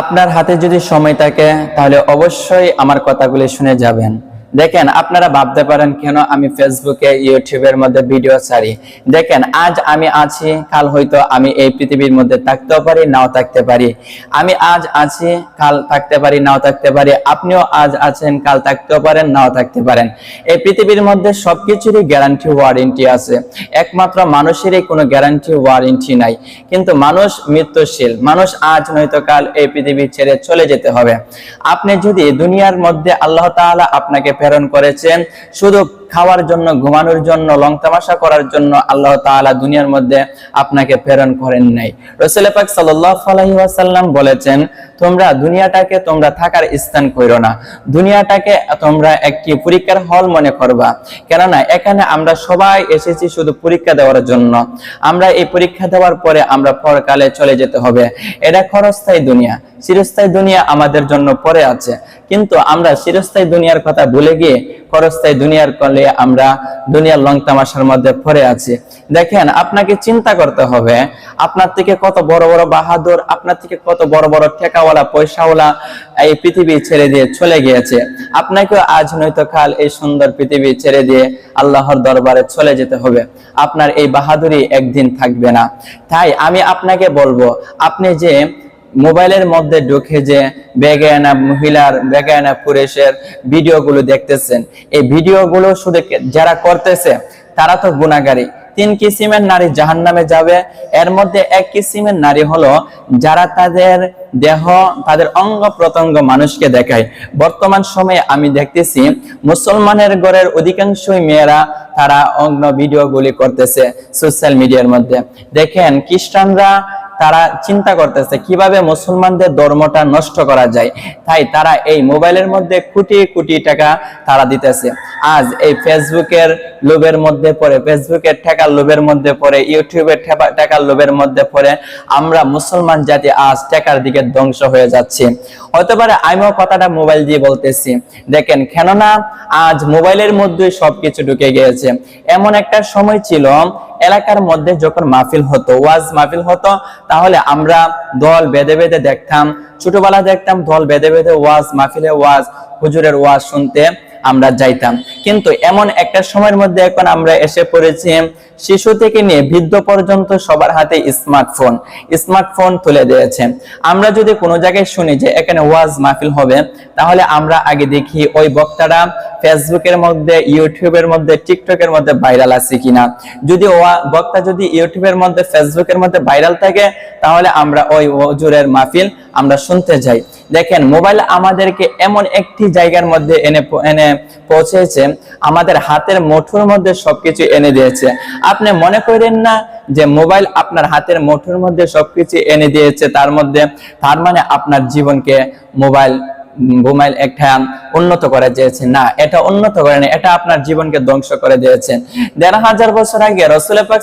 আপনার হাতে যদি সময় থাকে তাহলে অবশ্যই আমার কথাগুলি শুনে যাবেন। দেখেন, আপনারা ভাবতে পারেন কেন আমি ফেসবুকে ইউটিউবের মধ্যে ভিডিও ছাড়ি। দেখেন, আজ আমি আছি, কাল হয়তো আমি এই পৃথিবীর মধ্যে থাকতেও পারি, নাও থাকতে পারি। আমি আজ আছি, কাল থাকতে পারি, নাও থাকতে পারি। আপনিও আজ আছেন, কাল থাকতেও পারেন, নাও থাকতে পারেন। এই পৃথিবীর মধ্যে সবকিছুরই গ্যারান্টি ওয়ারেন্টি আছে। একমাত্র মানুষেরই কোনো গ্যারান্টি ওয়ারেন্টি নাই। কিন্তু মানুষ মৃত্যুশীল। মানুষ আজ নয়তো কাল এই পৃথিবী ছেড়ে চলে যেতে হবে। আপনি যদি দুনিয়ার মধ্যে আল্লাহ তাআলা আপনাকে প্রেরণ করেছেন। শুধু খাওয়ার জন্য, ঘুমানোর জন্য, লং তামাশা করার জন্য আল্লাহ তাআলা দুনিয়ার মধ্যে আপনাকে প্রেরণ করেন নাই। রসুল পাক ওয়াসাল্লাম বলেছেন, তোমরা দুনিয়াটাকে, তোমরা থাকার স্থান কইরো না। দুনিয়াটাকে তোমরা একটি পরীক্ষার হল মনে করবা। কেননা এখানে আমরা সবাই এসেছি শুধু পরীক্ষা দেওয়ার জন্য। আমরা এই পরীক্ষা দেওয়ার পরে আমরা পরকালে চলে যেতে হবে। এটা ক্ষণস্থায়ী দুনিয়া। চিরস্থায়ী দুনিয়া আমাদের জন্য পরে আছে। কিন্তু আমরা চিরস্থায়ী দুনিয়ার কথা ভুলে গিয়ে ক্ষণস্থায়ী দুনিয়ার কলে আমরা দুনিয়ার লং তামাশার মধ্যে পড়ে আছি। দেখেন, আপনাকে চিন্তা করতে হবে, আপনার থেকে কত বড় বড় বাহাদুর, আপনার থেকে কত বড় বড় ঠেকাওয়ালা, পয়সাওয়ালা এই পৃথিবী ছেড়ে দিয়ে চলে গিয়েছে। আপনাকে আজ নয়তো কাল এই সুন্দর পৃথিবী ছেড়ে দিয়ে আল্লাহর দরবারে চলে যেতে হবে। আপনার এই বাহাদুরি একদিন থাকবে না। তাই আমি আপনাকে বলব, আপনি যে মোবাইলের মধ্যে ঢুকে যে বেগানা মহিলার, বেগানা পুরুষের ভিডিওগুলো দেখতেছেন। এই ভিডিওগুলো শুধু যারা করতেছে, তারা তো গুণাগারী তিন কিসিমের নারী জাহান নামে যাবে। এর মধ্যে এক কিসিমের নারী হলো যারা তাদের দেহ, তাদের অঙ্গ প্রত্যঙ্গ মানুষকে দেখায়। বর্তমান সময়ে আমি দেখতেছি মুসলমানের গড়ের অধিকাংশই মেয়েরা তারা অঙ্গ ভিডিওগুলি করতেছে সোশ্যাল মিডিয়ার মধ্যে। দেখেন, খ্রিস্টানরা তারা চিন্তা করতেছে কীভাবে মুসলমানদের ধর্মটা নষ্ট করা যায়। তাই তারা এই মোবাইলের মধ্যে কোটি কোটি টাকা তারা দিতেছে। আজ এই ফেসবুকের লোভের মধ্যে পড়ে, ফেসবুকের টাকার লোভের মধ্যে পড়ে, ইউটিউবের টাকার লোভের মধ্যে পড়ে, আমরা মুসলমান জাতি আজ টাকার দিকে ধ্বংস হয়ে যাচ্ছি। হতে পারে আমিও কথাটা মোবাইল দিয়ে বলতেছি। দেখেন, কেননা আজ মোবাইলের মধ্যে সবকিছু ঢুকে গিয়েছে। এমন একটা সময় ছিল, এলাকার মধ্যে যখন মাহফিল হতো, ওয়াজ মাহফিল হতো তাহলে আমরা দল বেঁধে বেঁধে দেখতাম, ছোটবেলা দেখতাম দল বেঁধে বেঁধে ওয়াজ, মাহফিলে ওয়াজ, হুজুরের ওয়াজ শুনতে আমরা যাইতাম। কিন্তু এমন একটা সময়ের মধ্যে এখন আমরা এসে পড়েছি, শিশু থেকে নিয়ে বৃদ্ধ পর্যন্ত সবার হাতে স্মার্টফোন স্মার্টফোন তুলে দিয়েছে। আমরা যদি কোনো জায়গায় শুনি যে এখানে ওয়াজ মাহফিল হবে, তাহলে আমরা আগে দেখি ওই বক্তারা ফেসবুকের মধ্যে ইউটিউবের মধ্যে টিকটকের মধ্যে ভাইরাল আছে কিনা? যদি বক্তা যদি ইউটিউবের মধ্যে ফেসবুকের মধ্যে ভাইরাল থাকে, তাহলে আমরা ওই হুজুরের মাহফিল আমরা শুনতে যাই। দেখেন, মোবাইল আমাদেরকে এমন একটি জায়গার মধ্যে এনে এনে পৌঁছেছে, আমাদের হাতের মুঠোর মধ্যে সবকিছু এনে দিয়েছে। আপনি মনে করেন না যে মোবাইল আপনার হাতের মুঠোর মধ্যে সবকিছু এনে দিয়েছে, তার মধ্যে, তার মানে আপনার জীবনকে মোবাইল মোবাইল একটা উন্নত করে দিয়েছে না, এটা উন্নত করে না এটা আপনার জীবনকে ধ্বংস করে দিয়েছে দেড় হাজার বছর আগে রসুল পাক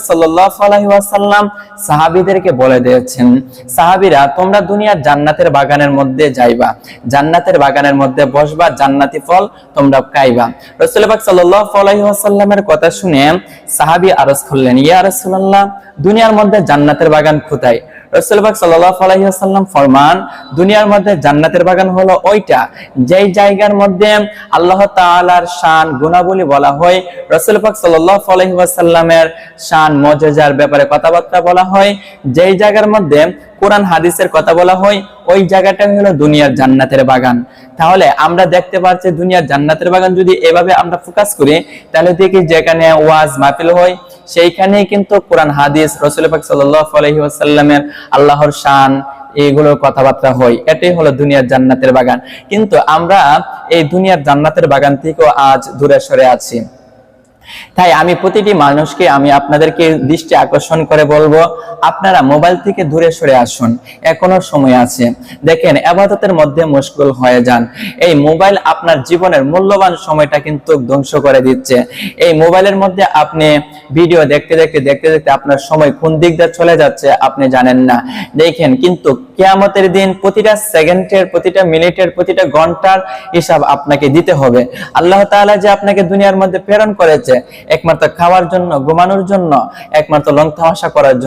ওয়াসাল্লাম সাহাবীদেরকে বলে দিয়েছেন, সাহাবীরা, তোমরা দুনিয়ার জান্নাতের বাগানের মধ্যে যাইবা। জান্নাতের বাগানের মধ্যে বসবা, জান্নাতি ফল তোমরা খাইবা। রসুল পাক ওয়াসাল্লামের কথা শুনে সাহাবি আরজ করলেন, ইয়া রাসূলুল্লাহ, দুনিয়ার মধ্যে জান্নাতের বাগান কোথায়? রসুলবাগ সাল্লাম ফরমান, দুনিয়ার মধ্যে জান্নাতের বাগান হলো ওইটা। যেই জায়গার মধ্যে আল্লাহ তাআলার শান গুণাবলী বলা হয় রসুলবাগ সাল্লামের শান মজার ব্যাপারে কথাবার্তা বলা হয়। যেই জায়গার মধ্যে কোরআন হাদিসের কথা বলা হয়, ওই জায়গাটা হলো দুনিয়ার জান্নাতের বাগান। তাহলে আমরা দেখতে পাচ্ছি দুনিয়ার জান্নাতের বাগান যদি এভাবে আমরা ফোকাস করি, তাহলে দেখি যেখানে ওয়াজ মাহফিল হয় সেইখানেই কিন্তু কোরআন, হাদিস, রসুল পাক আলাইহি আল্লাহর শান, এইগুলোর কথাবার্তা হয়। এটাই হলো দুনিয়ার জান্নাতের বাগান। কিন্তু আমরা এই দুনিয়ার জান্নাতের বাগান থেকেও আজ দূরে সরে আছি। তাই আমি প্রতিটি মানুষকে আমি আপনাদেরকে দৃষ্টি আকর্ষণ করে বলব, আপনারা মোবাইল থেকে দূরে সরে আসুন, এখনও সময় আছে। দেখেন, আবাদতের মধ্যে মুশকুল হয়ে যান। এই মোবাইল আপনার জীবনের মূল্যবান সময়টা কিন্তু ধ্বংস করে দিচ্ছে। এই মোবাইলের মধ্যে আপনি ভিডিও দেখতে দেখতে দেখতে দেখতে আপনার সময় কোন দিক দিয়ে চলে যাচ্ছে আপনি জানেন না। দেখেন, কিন্তু কেয়ামতের দিন প্রতিটা সেকেন্ডের, প্রতিটা মিনিটের, প্রতিটা ঘণ্টার হিসাব আপনাকে দিতে হবে। আল্লাহ তাআলা যে আপনাকে দুনিয়ার মধ্যে প্রেরণ করেছে একমাত্র খাওয়ার জন্য ঘুমানোর জন্য একমাত্র লং তামাশা করার জন্য।